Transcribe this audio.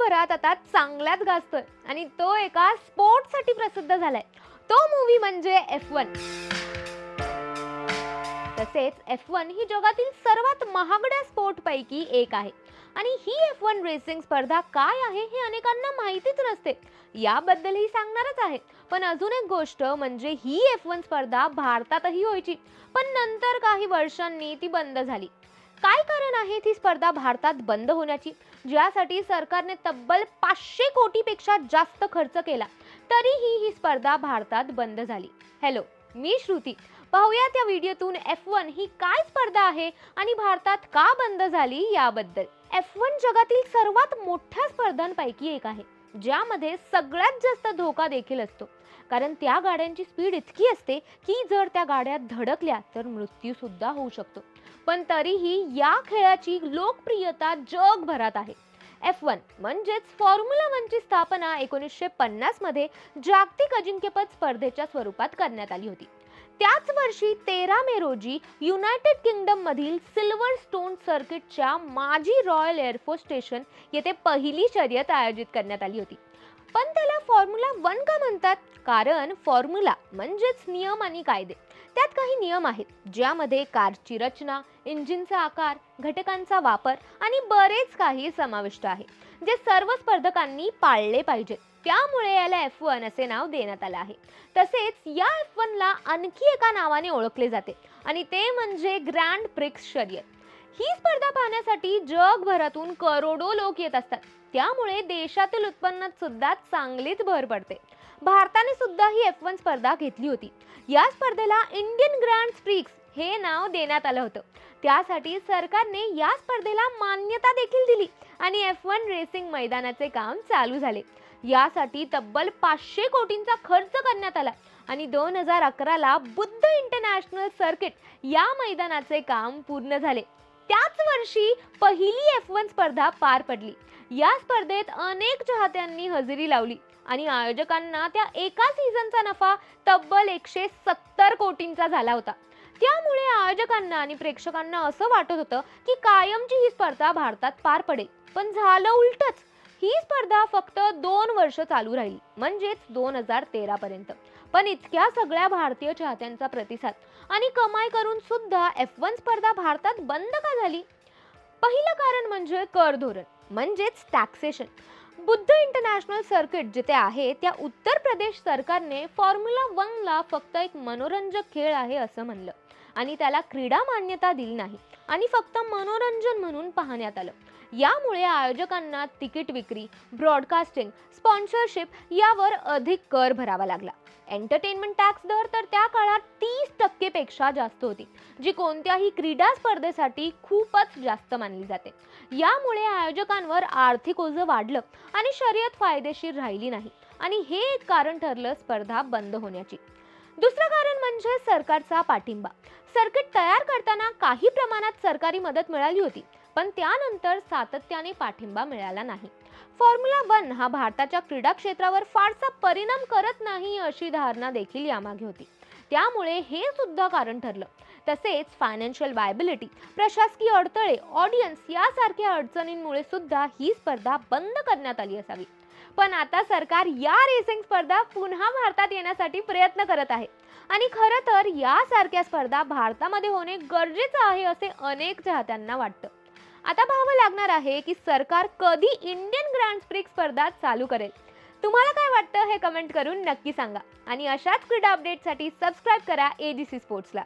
जगभरात आता चांगल्यात गाजतोय. आणि तो एका स्पोर्टसाठी प्रसिद्ध झालाय. तो मूवी म्हणजे एफ वन तसेच एफ वन ही जगातील सर्वात महागड्या स्पोर्टपैकी एक आहे. आणि ही एफ वन रेसिंग स्पर्धा काय आहे हे अनेकांना माहितीच नसते. याबद्दलही सांगणारच आहे. पण अजून एक गोष्ट म्हणजे ही एफ वन स्पर्धा भारतातही व्हायची. पण नंतर काही वर्षांनी ती बंद झाली. काय कारण आहे ती स्पर्धा भारतात बंद होण्याची? ज्यासाठी सरकारने तब्बल पाचशे कोटीपेक्षा जास्त खर्च केला. तरीही ही स्पर्धा भारतात बंद झाली. हॅलो मी श्रुती. पाहूया त्या व्हिडिओतून एफ वन ही काय स्पर्धा आहे आणि भारतात का बंद झाली याबद्दल. एफ वन जगातील सर्वात मोठ्या स्पर्धांपैकी एक आहे ज्यामध्ये सगळ्यात जास्त धोका देखील असतो. कारण त्या गाड्यांची स्पीड इतकी असते की जर त्या गाड्या धडकल्या तर मृत्यू सुद्धा होऊ शकतो. पण तरीही या खेळाची लोकप्रियता जगभरात आहे. एफ वन म्हणजेच फॉर्म्युला वनची स्थापना एकोणीसशे पन्नासमध्ये जागतिक अजिंक्यपद स्पर्धेच्या स्वरूपात करण्यात आली होती. त्याच वर्षी तेरा मे रोजी युनायटेड किंगडममधील सिल्वर स्टोन सर्किटच्या माजी रॉयल एअरफोर्स स्टेशन येथे पहिली शर्यत आयोजित करण्यात आली होती. पण त्याला फॉर्म्युला वन का म्हणतात? कारण फॉर्म्युला म्हणजेच नियम आणि कायदे. त्यात काही नियम आहेत ज्यामध्ये कारची रचना इंजिनचा आकार घटकांचा वापर आणि बरेच काही समाविष्ट आहे जे सर्व स्पर्धकांनी पाळले पाहिजेत त्यामुळे याला एफ वन असे नाव देण्यात आलं आहे. तसेच या एफ वनला आणखी एका नावाने ओळखले जाते आणि ते म्हणजे ग्रँड प्रिक्स शर्यत. ही स्पर्धा पाहण्यासाठी जगभरातून करोडो लोक येत असतात. त्यामुळे देशातील उत्पन्नात सुद्धा चांगलीच भर पडते. भारताने सुद्धा ही एफ वन स्पर्धा घेतली होती. या स्पर्धेला इंडियन ग्रँड स्प्रिक्स हे नाव देण्यात आलं होतं. त्यासाठी सरकारने या स्पर्धेला मान्यता देखील दिली आणि एफ वन रेसिंग मैदानाचे काम चालू झाले. यासाठी तब्बल पाचशे कोटींचा खर्च करण्यात आला आणि दोन हजार अकराला बुद्ध इंटरनॅशनल सर्किट या मैदानाचे काम पूर्ण झाले. त्याच वर्षी पहिली एफ वन स्पर्धा पार पडली. या स्पर्धेत अनेक चाहत्यांनी हजेरी लावली आणि आयोजकांना त्या एका सीझनचा नफा तब्बल एकशे सत्तर कोटींचा झाला होता. त्यामुळे आयोजकांना आणि प्रेक्षकांना असं वाटत होतं की कायमची ही स्पर्धा भारतात पार पडेल. पण झालं उलटच. ही स्पर्धा फक्त दोन वर्ष चालू राहिली म्हणजेच दोन हजार तेरा पर्यंत. पण इतक्या सगळ्या भारतीय चाहत्यांचा प्रतिसाद आणि कमाई करून सुद्धा एफ वन स्पर्धा भारतात बंद का झाली? पहिलं कारण म्हणजे कर धोरण म्हणजेच टॅक्सेशन बुद्ध इंटरनॅशनल सर्किट जिथे आहे त्या उत्तर प्रदेश सरकारने फॉर्म्युला वनला फक्त एक मनोरंजक खेळ आहे असं म्हणलं. आणि त्याला क्रीडा मान्यता दिली नाही. आणि फक्त मनोरंजन म्हणून पाहण्यात आलं. यामुळे आयोजकांना तिकीट विक्री ब्रॉडकास्टिंग स्पॉन्सरशिप यावर अधिक कर भरावा लागला. एंटरटेनमेंट टॅक्स दर तर त्या काळात तीस टक्केपेक्षा जास्त होती जी कोणत्याही क्रीडा स्पर्धेसाठी खूपच जास्त मानली जाते. यामुळे आयोजकांवर आर्थिक ओझं वाढलं आणि शर्यत फायदेशीर राहिली नाही आणि हे एक कारण ठरलं स्पर्धा बंद होण्याची. दुसरं कारण म्हणजे सरकारचा पाठिंबा. सर्किट तयार करताना काही प्रमाणात सरकारी मदत मिळाली होती. पण त्यानंतर सातत्याने पाठिंबा मिळाला नाही. फॉर्म्युला वन हा भारताच्या क्रीडा क्षेत्रावर फारसा परिणाम करत नाही अशी धारणा देखील यामागे होती. त्यामुळे हे सुद्धा कारण ठरलं. तसेच फायनान्शियल वायबिलिटी प्रशासकीय अडथळे ऑडियन्स यासारख्या अडचणींमुळे सुद्धा ही स्पर्धा बंद करण्यात आली असावी. पण आता सरकार या रेसिंग स्पर्धा पुन्हा भारतात येण्यासाठी प्रयत्न करत आहे. आणि खरं तर यासारख्या स्पर्धा भारतामध्ये होणे गरजेचं आहे असे अनेक चाहत्यांना वाटतं. आता पाहावं लागणार आहे की सरकार कधी इंडियन ग्रँड प्रिक्स स्पर्धा चालू करेल. तुम्हाला काय वाटतं हे कमेंट करून नक्की सांगा. आणि अशाच क्रीडा अपडेटसाठी सबस्क्राईब करा एजीसी स्पोर्ट्सला